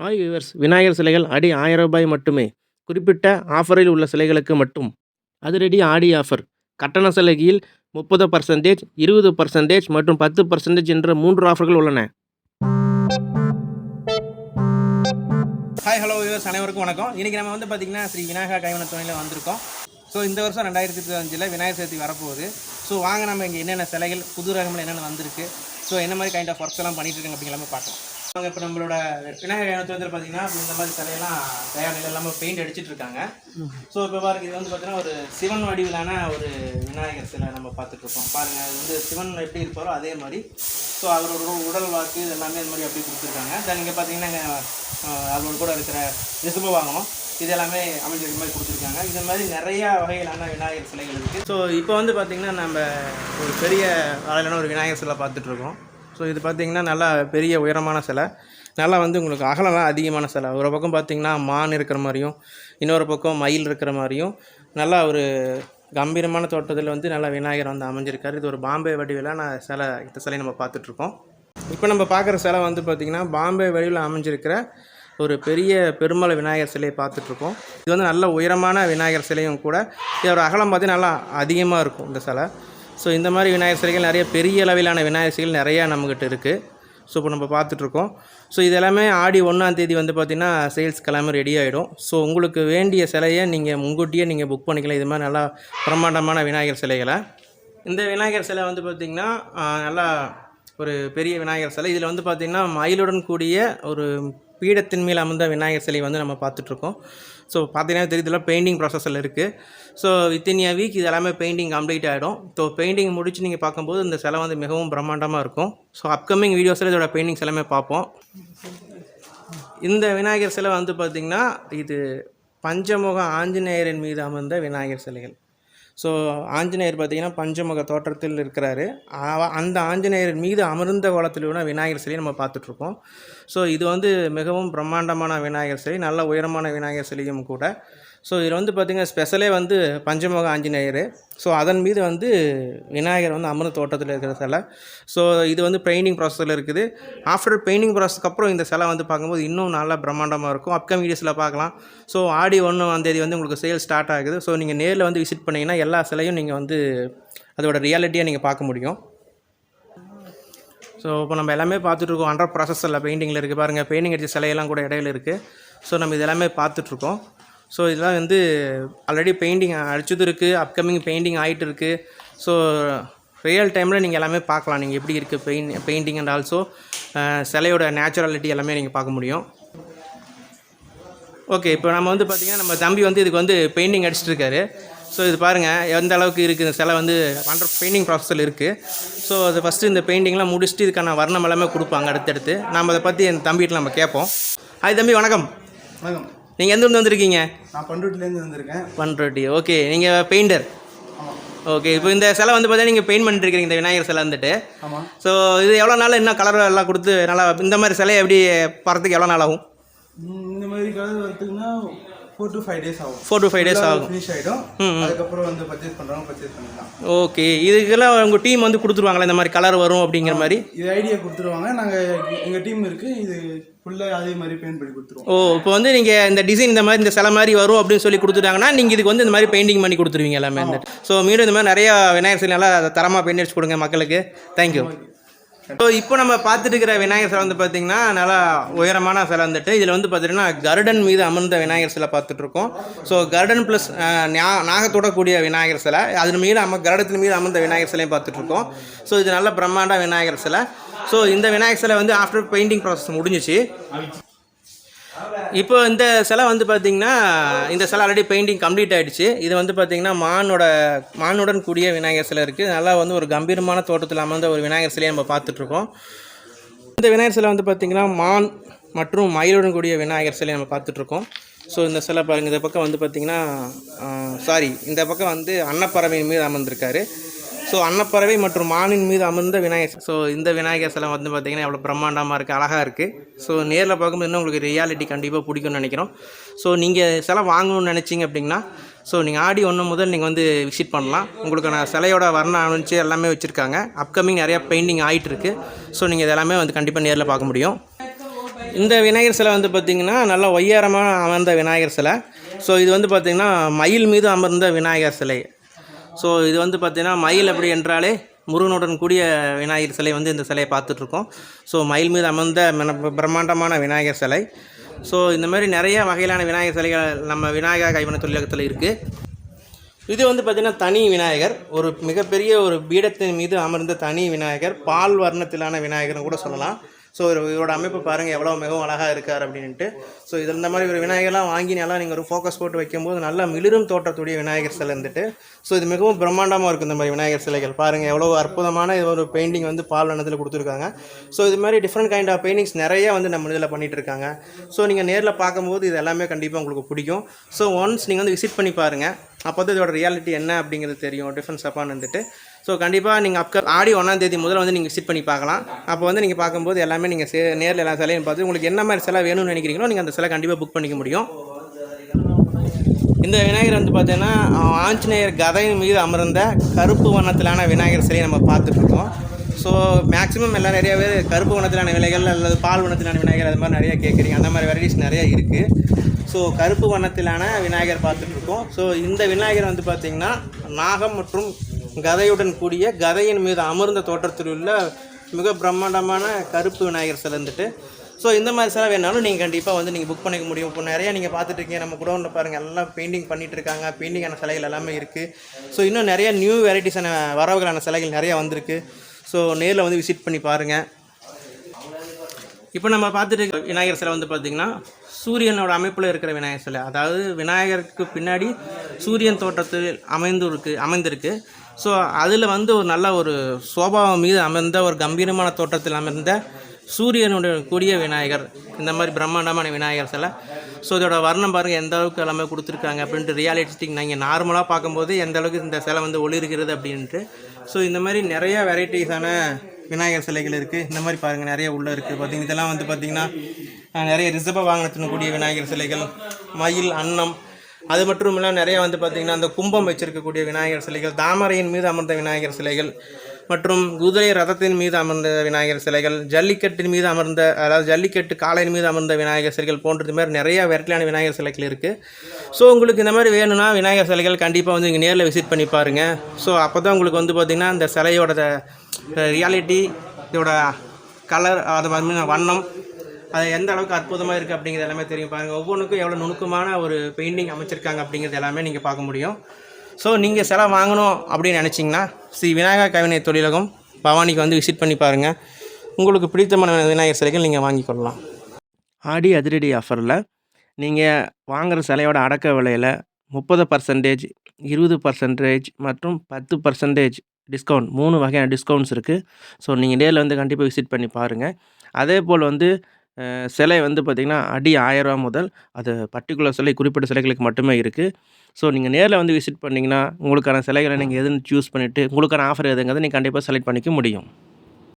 Hi viewers Vinayagar சிலைகள் அடி ஆயிரம் ரூபாய் மட்டுமே. குறிப்பிட்ட ஆஃபரில் உள்ள சிலைகளுக்கு மட்டும். அதிரடி ஆடி ஆஃபர் கட்டண சலுகையில் முப்பது பர்சன்டேஜ் இருபது பர்சன்டேஜ் மற்றும் பத்து பர்சன்டேஜ் என்ற மூன்று ஆஃபர்கள் உள்ளன. ஹாய் ஹலோ வியூவர்ஸ் அனைவருக்கும் வணக்கம். இன்றைக்கி நம்ம வந்து பார்த்திங்கன்னா ஸ்ரீ விநாயகா கைவன துணையில் வந்திருக்கோம். ஸோ இந்த வருஷம் ரெண்டாயிரத்தி இருபத்தஞ்சில் விநாயகர் சதுர்த்தி வரப்போகுது. ஸோ வாங்க நம்ம இங்கே என்னென்ன சிலைகள் புது ரகங்கள் என்னென்ன வந்திருக்கு? ஸோ என்ன மாதிரி கைண்ட் ஆஃப் ஒர்க்ஸ் எல்லாம் பண்ணிட்டு இருக்காங்க அப்படிங்கிற மாதிரி பார்க்கலாம். வாங்க இப்போ நம்மளோட விநாயகர் கைவின துறையில் பார்த்தீங்கன்னா இப்போ இந்த மாதிரி சிலையெல்லாம் தயார் நிலை இல்லாமல் பெயிண்ட் அடிச்சிட்டு இருக்காங்க. ஸோ இப்போ பாருங்க இது வந்து பார்த்தீங்கன்னா ஒரு சிவன் வடிவிலான ஒரு விநாயகர் சிலை நம்ம பார்த்துட்டு இருக்கோம். பாருங்க இது வந்து சிவன் எப்படி இருப்பாரோ அதே மாதிரி. ஸோ அவரோட உடல் வாக்கு இது எல்லாமே இந்த மாதிரி அப்படி கொடுத்துருக்காங்க. தென் இங்கே பார்த்தீங்கன்னா அவரோட கூட இருக்கிற ரிசுப வாகனம் இது எல்லாமே அமைஞ்சிருக்க மாதிரி கொடுத்துருக்காங்க. இது மாதிரி நிறைய வகையிலான விநாயகர் சிலைகள் இருக்குது ஸோ இப்போ வந்து பார்த்திங்கன்னா நம்ம ஒரு பெரிய அளவிலான ஒரு விநாயகர் சிலை பார்த்துட்ருக்கோம் ஸோ இது பார்த்திங்கன்னா நல்லா பெரிய உயரமான சிலை. நல்லா வந்து உங்களுக்கு அகலம்லாம் அதிகமான சிலை. ஒரு பக்கம் பார்த்திங்கன்னா மான் இருக்கிற மாதிரியும் இன்னொரு பக்கம் மயில் இருக்கிற மாதிரியும் நல்லா ஒரு கம்பீரமான தோட்டத்தில் வந்து நல்லா விநாயகர் வந்து அமைஞ்சிருக்காரு. இது ஒரு பாம்பே வடிவிலான சிலை இந்த சிலையை நம்ம பார்த்துட்ருக்கோம். இப்போ நம்ம பார்க்குற சிலை வந்து பார்த்திங்கன்னா பாம்பே வடிவில் அமைஞ்சிருக்கிற ஒரு பெரிய பெருமலை விநாயகர் சிலையை பார்த்துட்ருக்கோம். இது வந்து நல்ல உயரமான விநாயகர் சிலையும் கூட. இதோட அகலம் பார்த்தீங்கன்னா நல்லா அதிகமாக இருக்கும் இந்த சிலை. ஸோ இந்த மாதிரி விநாயகர் சிலைகள் நிறைய பெரிய அளவிலான விநாயகர் சிலைகள் நிறையா நம்மக்கிட்ட இருக்குது ஸோ இப்போ நம்ம பார்த்துட்ருக்கோம் ஸோ இது எல்லாமே ஆடி ஒன்றாம் தேதி வந்து பார்த்திங்கன்னா சேல்ஸ் கிளம்பி ரெடி ஆகிடும் ஸோ உங்களுக்கு வேண்டிய சிலையை நீங்கள் முன்கூட்டியே நீங்கள் புக் பண்ணிக்கலாம். இது மாதிரி நல்லா பிரம்மாண்டமான விநாயகர் சிலைகளை. இந்த விநாயகர் சிலை வந்து பார்த்திங்கன்னா நல்லா ஒரு பெரிய விநாயகர் சிலை. இதில் வந்து பார்த்திங்கன்னா மயிலுடன் கூடிய ஒரு பீடத்தின் மேல் அமர்ந்த விநாயகர் சிலை வந்து நம்ம பார்த்துட்ருக்கோம் ஸோ பார்த்தீங்கன்னா தெரியுதுல பெயிண்டிங் ப்ராசஸில் இருக்குது ஸோ வித்தின் ஏ வீக் இது எல்லாமே பெயிண்டிங் கம்ப்ளீட் ஆகிடும் ஸோ பெயிண்டிங் முடிச்சு நீங்கள் பார்க்கும்போது இந்த சிலை வந்து மிகவும் பிரம்மாண்டமாக இருக்கும். ஸோ அப்கமிங் வீடியோஸில் இதோட பெயிண்டிங்ஸ் எல்லாமே பார்ப்போம். இந்த விநாயகர் சிலை வந்து பார்த்திங்கன்னா இது பஞ்சமுக ஆஞ்சநேயரின் மீது அமர்ந்த விநாயகர் சிலைகள். ஸோ ஆஞ்சநேயர் பார்த்தீங்கன்னா பஞ்சமுக தோற்றத்தில் இருக்கிறாரு. அந்த ஆஞ்சநேயர் மீது அமர்ந்த கோலத்திலுள்ள விநாயகர் சிலையை நம்ம பார்த்துட்ருக்கோம். ஸோ இது வந்து மிகவும் பிரம்மாண்டமான விநாயகர் சிலை நல்ல உயரமான விநாயகர் சிலையும் கூட. ஸோ இதில் வந்து பார்த்திங்கன்னா ஸ்பெஷலே வந்து பஞ்சமுக ஆஞ்சநேயர். ஸோ அதன் மீது வந்து விநாயகர் வந்து அமிர்த தோட்டத்தில் இருக்கிற சிலை. ஸோ இது வந்து பெயிண்டிங் ப்ராசஸில் இருக்குது. ஆஃப்டர் பெயிண்டிங் ப்ராசஸ்க்கு அப்புறம் இந்த சிலை வந்து பார்க்கும்போது இன்னும் நல்லா பிரம்மாண்டமாக இருக்கும். அப்கமிங் வீடியோஸில் பார்க்கலாம். ஸோ ஆடி ஒன்று தேதி வந்து உங்களுக்கு சேல் ஸ்டார்ட் ஆகுது. ஸோ நீங்கள் நேரில் வந்து விசிட் பண்ணிங்கன்னா எல்லா சிலையும் நீங்கள் வந்து அதோட ரியாலிட்டியாக நீங்கள் பார்க்க முடியும். ஸோ இப்போ நம்ம எல்லாமே பார்த்துட்ருக்கோம் அண்டர் ப்ராசஸில் பெயிண்டிங்கில் இருக்குது பாருங்கள் பெயிண்டிங் அடித்த சிலையெல்லாம் கூட இடையில இருக்குது ஸோ நம்ம இது எல்லாமே பார்த்துட்ருக்கோம் ஸோ இதெல்லாம் வந்து ஆல்ரெடி பெயிண்டிங் அடிச்சதும் இருக்குது அப்கமிங் பெயிண்டிங் ஆகிட்டு இருக்குது ஸோ ரியல் டைமில் நீங்கள் எல்லாமே பார்க்கலாம். நீங்கள் எப்படி இருக்குது பெயிண்ட் பெயிண்டிங் அண்ட் ஆல்சோ சிலையோட நேச்சுராலிட்டி எல்லாமே நீங்கள் பார்க்க முடியும். ஓகே இப்போ நம்ம வந்து பார்த்திங்கன்னா நம்ம தம்பி வந்து இதுக்கு வந்து பெயிண்டிங் அடிச்சிட்டு இருக்காரு. ஸோ இது பாருங்கள் எந்த அளவுக்கு இருக்குது இந்த சிலை வந்து அண்டர் பெயிண்டிங் ப்ராசஸில் இருக்குது ஸோ அது ஃபஸ்ட்டு இந்த பெயிண்டிங்லாம் முடிச்சுட்டு இதுக்கான வர்ணம் எல்லாமே கொடுப்பாங்க அடுத்தடுத்து. நம்ம அதை பற்றி என் தம்பிகிட்ட நம்ம கேட்போம். ஹாய் தம்பி வணக்கம். வணக்கம். நீங்கள் எந்த ஊர்ல வந்திருக்கீங்க? நான் பண்ருட்டிலேருந்து வந்திருக்கேன். பண்ருட்டி. ஓகே நீங்கள் பெயிண்டர் ஓகே இப்போ இந்த சிலை வந்து பார்த்தீங்கன்னா நீங்கள் பெயிண்ட் பண்ணிட்டு இருக்கீங்க இந்த விநாயகர் சிலை வந்துட்டு. ஆமாம் ஸோ இது எவ்வளோ நாள் இன்னும் கலர் எல்லாம் கொடுத்து நல்லா இந்த மாதிரி சிலையை எப்படி பறத்துக்கு எவ்வளோ நாள் ஆகும்? இந்த மாதிரி கலர் வரதுக்குன்னா ஃபோர் டு ஃபைவ் டேஸ் ஆகும். ஃபோர் டு ஃபைவ் டேஸ் ஆகும். ஃபினிஷ் ஆகிடும் அதுக்கப்புறம் வந்து பர்ச்சேஸ் பண்ணுறவங்க பர்ச்சேஸ் பண்ணிக்கலாம். ஓகே இதுக்கெல்லாம் உங்கள் டீம் வந்து கொடுத்துருவாங்களா? இந்த மாதிரி கலர் வரும் அப்படிங்கிற மாதிரி? இது ஐடியா கொடுத்துருவாங்க. நாங்கள் எங்கள் டீம் இருக்குது இது ஃபுல்லாக அதே மாதிரி பெயிண்ட் பண்ணி கொடுத்துருவோம். ஓ இப்போ வந்து நீங்கள் இந்த டிசைன் இந்த மாதிரி இந்த சிலை மாதிரி வரும் அப்படின்னு சொல்லி கொடுத்துட்டாங்கன்னா நீங்கள் இதுக்கு வந்து இந்த மாதிரி பெயிண்டிங் பண்ணி கொடுத்துருவீங்க எல்லாமே ஸோ மீண்டும் இந்த மாதிரி நிறையா விநாயகர் சிலை நல்லா தரமாக பெயிண்ட் அடிச்சு கொடுங்க மக்களுக்கு. தேங்க்யூ ஸோ இப்போ நம்ம பார்த்துட்டு இருக்கிற விநாயகர் சிலை வந்து பார்த்தீங்கன்னா நல்லா உயரமான சிலை வந்துட்டு இதில் வந்து பார்த்தீங்கன்னா கருடன் மீது அமர்ந்த விநாயகர் சிலை பார்த்துட்ருக்கோம் ஸோ கருடன் ப்ளஸ் நாகத்தோட கூடிய விநாயகர் சிலை. அதன் மீது அம கருடத்தின் மீது அமர்ந்த விநாயகர் சிலையும் பார்த்துட்ருக்கோம் ஸோ இது நல்ல பிரம்மாண்ட விநாயகர் சிலை. ஸோ இந்த விநாயகர் சிலை வந்து ஆஃப்டர் பெயிண்டிங் ப்ராசஸ் முடிஞ்சிச்சு. இப்போ இந்த சிலை வந்து பார்த்திங்கன்னா இந்த சிலை ஆல்ரெடி பெயிண்டிங் கம்ப்ளீட் ஆகிடுச்சு இது வந்து பார்த்திங்கன்னா மானோட மானுடன் கூடிய விநாயகர் சிலை இருக்குது நல்லா வந்து ஒரு கம்பீரமான தோட்டத்தில் அமர்ந்த ஒரு விநாயகர் சிலையை நம்ம பார்த்துட்ருக்கோம் இந்த விநாயகர் சிலை வந்து பார்த்திங்கன்னா மான் மற்றும் மயிலுடன் கூடிய விநாயகர் சிலையை நம்ம பார்த்துட்ருக்கோம் ஸோ இந்த சிலை பாருங்கள் இந்த பக்கம் வந்து பார்த்திங்கன்னா சாரி இந்த பக்கம் வந்து அன்னப்பறவையின் மீது அமர்ந்திருக்காரு. ஸோ அன்னப்பறவை மற்றும் மானின் மீது அமர்ந்த விநாயகர் ஸோ இந்த விநாயகர் சிலை வந்து பார்த்திங்கன்னா எவ்வளோ பிரம்மாண்டமாக இருக்குது அழகாக இருக்குது ஸோ நேரில் பார்க்கும்போது இன்னும் உங்களுக்கு ரியாலிட்டி கண்டிப்பாக பிடிக்கும்னு நினைக்கிறோம். ஸோ நீங்கள் சிலை வாங்கணும்னு நினச்சிங்க அப்படின்னா ஸோ நீங்கள் ஆடி ஒன்று முதல் நீங்கள் வந்து விசிட் பண்ணலாம். உங்களுக்கான சிலையோட வர்ணம் அனுப்பிச்சு எல்லாமே வச்சுருக்காங்க. அப்கமிங் நிறையா பெயிண்டிங் ஆகிட்டுருக்கு ஸோ நீங்கள் இதெல்லாமே வந்து கண்டிப்பாக நேரில் பார்க்க முடியும். இந்த விநாயகர் சிலை வந்து பார்த்திங்கன்னா நல்லா ஒய்யாரமாக அமர்ந்த விநாயகர் சிலை. ஸோ இது வந்து பார்த்திங்கன்னா மயில் மீது அமர்ந்த விநாயகர் சிலை. ஸோ இது வந்து பார்த்திங்கன்னா மயில் அப்படி என்றாலே முருகனுடன் கூடிய விநாயகர் சிலை வந்து இந்த சிலையை பார்த்துட்ருக்கோம். ஸோ மயில் மீது அமர்ந்த பிரம்மாண்டமான விநாயகர் சிலை. ஸோ இந்த மாதிரி நிறைய வகையிலான விநாயகர் சிலைகள் நம்ம விநாயகர் கைவினை தொழிலகத்தில் இருக்குது இது வந்து பார்த்திங்கன்னா தனி விநாயகர். ஒரு மிகப்பெரிய ஒரு பீடத்தின் மீது அமர்ந்த தனி விநாயகர். பால் வர்ணத்திலான விநாயகர்னு கூட சொல்லலாம். ஸோ இவரோட அமைப்பு பாருங்கள் எவ்வளோ மிகவும் அழகாக இருக்கார் அப்படின்ட்டு ஸோ இது இந்த மாதிரி ஒரு விநாயகர்லாம் வாங்கி நல்லா நீங்கள் ஒரு ஃபோக்கஸ் போட்டு வைக்கும்போது நல்லா மிளிரும் தோட்டத்துடைய விநாயகர் சிலை இருந்துட்டு. ஸோ இது மிகவும் பிரம்மாண்டமாக இருக்கும் இந்த மாதிரி விநாயகர் சிலைகள். பாருங்கள் எவ்வளோ அற்புதமான இது ஒரு பெயிண்டிங் வந்து பால் வண்ணத்தில் கொடுத்துருக்காங்க. ஸோ இது மாதிரி டிஃப்ரெண்ட் கைண்ட் ஆஃப் பெயிண்டிங்ஸ் நிறைய வந்து நம்ம இதில் பண்ணிகிட்டு இருக்காங்க. ஸோ நீங்கள் நேரில் பார்க்கும்போது இது எல்லாமே கண்டிப்பாக உங்களுக்கு பிடிக்கும். ஸோ ஒன்ஸ் நீங்கள் வந்து விசிட் பண்ணி பாருங்கள் அப்போ தான் இதோட ரியாலிட்டி என்ன அப்படிங்கிறது தெரியும் டிஃப்ரென்ஸ் அப்பான்னு வந்துட்டு ஸோ கண்டிப்பாக நீங்கள் அப்க ஆடி ஒன்றாம் தேதி முதல்ல வந்து நீங்கள் விசிட் பண்ணி பார்க்கலாம். அப்போ வந்து நீங்கள் பார்க்கும்போது எல்லாமே நீங்கள் சே நேரில் எல்லா சிலையும் பார்த்து உங்களுக்கு என்ன மாதிரி சிலை வேணும்னு நினைக்கிறீங்களோ நீங்கள் அந்த சிலை கண்டிப்பாக புக் பண்ணிக்க முடியும். இந்த விநாயகர் வந்து பார்த்தீங்கன்னா ஆஞ்சநேயர் கதையின் மீது அமர்ந்த கருப்பு வண்ணத்திலான விநாயகர் சிலையை நம்ம பார்த்துட்ருக்கோம் ஸோ மேக்ஸிமம் எல்லாம் நிறைய பேர் கருப்பு வண்ணத்திலான விலைகள் அல்லது பால் வண்ணத்திலான விநாயகர் அது மாதிரி நிறைய கேட்குறீங்க. அந்த மாதிரி வெரைட்டிஸ் நிறைய இருக்குது ஸோ கருப்பு வண்ணத்திலான விநாயகர் பார்த்துட்ருக்கோம் ஸோ இந்த விநாயகர் வந்து பார்த்திங்கன்னா நாகம் மற்றும் கதையுடன் கூடிய கதையின் மீது அமர்ந்த தோற்றத்தில் உள்ள மிக பிரம்மாண்டமான கருப்பு விநாயகர் சிலை இருந்துட்டு ஸோ இந்த மாதிரி சிலை வேணாலும் நீங்கள் கண்டிப்பாக வந்து நீங்கள் புக் பண்ணிக்க முடியும். இப்போ நிறையா நீங்கள் பார்த்துட்டு இருக்கீங்க. நம்ம குடோனில் பாருங்கள் எல்லாம் பெயிண்டிங் பண்ணிட்டு இருக்காங்க. பெயிண்டிங்கான சிலைகள் எல்லாமே இருக்குது ஸோ இன்னும் நிறையா நியூ வெரைட்டிஸான வரவுகளான சிலைகள் நிறையா வந்திருக்கு. ஸோ நேரில் வந்து விசிட் பண்ணி பாருங்கள் இப்போ நம்ம பார்த்துட்டு விநாயகர் சிலை வந்து பார்த்திங்கன்னா சூரியனோட அமைப்பில் இருக்கிற விநாயகர் சிலை. அதாவது விநாயகருக்கு பின்னாடி சூரியன் தோட்டத்தில் அமைந்து இருக்கு அமைந்திருக்கு. ஸோ அதில் வந்து ஒரு நல்ல ஒரு சோபாவம் மீது அமர்ந்த ஒரு கம்பீரமான தோட்டத்தில் அமர்ந்த சூரியனுடைய கூடிய விநாயகர். இந்த மாதிரி பிரம்மாண்டமான விநாயகர் சிலை. ஸோ இதோட வர்ணம் பாருங்கள் எந்த அளவுக்கு எல்லாமே கொடுத்துருக்காங்க அப்படின்ட்டு ரியாலிட்டிஸ்டிக் நீங்கள் நார்மலாக பார்க்கும்போது எந்த அளவுக்கு இந்த சிலை வந்து ஒளிர்கிறது அப்படின்ட்டு. ஸோ இந்த மாதிரி நிறைய வெரைட்டிஸான விநாயகர் சிலைகள் இருக்குது இந்த மாதிரி பாருங்கள் நிறைய உள்ளே இருக்குது பார்த்தீங்கன்னா இதெல்லாம் வந்து பார்த்திங்கன்னா நிறைய ரிசர்வ வாகனத்தின் கூடிய விநாயகர் சிலைகள் மயில் அன்னம் அது மட்டும் இல்லாமல் நிறைய வந்து பார்த்திங்கன்னா அந்த கும்பம் வச்சிருக்கக்கூடிய விநாயகர் சிலைகள் தாமரையின் மீது அமர்ந்த விநாயகர் சிலைகள் மற்றும் குதிரை ரதத்தின் மீது அமர்ந்த விநாயகர் சிலைகள் ஜல்லிக்கட்டின் மீது அமர்ந்த அதாவது ஜல்லிக்கட்டு காளையின் மீது அமர்ந்த விநாயகர் சிலைகள் போன்றது மாதிரி நிறைய வெரைட்டியான விநாயகர் சிலைகள் இருக்குது ஸோ உங்களுக்கு இந்த மாதிரி வேணும்னா விநாயகர் சிலைகள் கண்டிப்பாக வந்து நீங்கள் நேரில் விசிட் பண்ணி பாருங்கள் ஸோ அப்போ தான் உங்களுக்கு வந்து பார்த்திங்கன்னா இந்த சிலையோட ரியாலிட்டி இதோட கலர் அது மாதிரி வண்ணம் அது எந்த அளவுக்கு அற்புதமாக இருக்குது அப்படிங்கிறது எல்லாமே தெரியும். பாருங்கள் ஒவ்வொன்றுக்கும் எவ்வளோ நுணுக்கமான ஒரு பெயிண்டிங் அமைச்சிருக்காங்க அப்படிங்கிறது எல்லாமே நீங்கள் பார்க்க முடியும். ஸோ நீங்கள் சிலை வாங்கணும் அப்படின்னு நினச்சிங்கன்னா ஸ்ரீ விநாயகர் கவினை தொழிலகம் பவானிக்கு வந்து விசிட் பண்ணி பாருங்கள் உங்களுக்கு பிடித்தமான விநாயகர் சிலைகள் நீங்கள் வாங்கிக்கொள்ளலாம் ஆடி அதிரடி ஆஃபரில் நீங்கள் வாங்குகிற சிலையோட அடக்க விலையில் முப்பது பர்சன்டேஜ் இருபது பர்சன்டேஜ் மற்றும் பத்து பர்சன்டேஜ் டிஸ்கவுண்ட் மூணு வகையான டிஸ்கவுண்ட்ஸ் இருக்குது ஸோ நீங்கள் நேரில் வந்து கண்டிப்பாக விசிட் பண்ணி பாருங்கள் அதே போல் வந்து சிலை வந்து பார்த்திங்கன்னா அடி ஆயிரரூவா முதல் அது பர்டிகுலர் சிலை குறிப்பிட்ட சிலைகளுக்கு மட்டுமே இருக்குது ஸோ நீங்கள் நேரில் வந்து விசிட் பண்ணிங்கன்னா உங்களுக்கான சிலைகளை நீங்கள் எதுன்னு சூஸ் பண்ணிவிட்டு உங்களுக்கான ஆஃபர் எதுங்கிறத நீங்கள் கண்டிப்பாக செலக்ட் பண்ணிக்க முடியும்.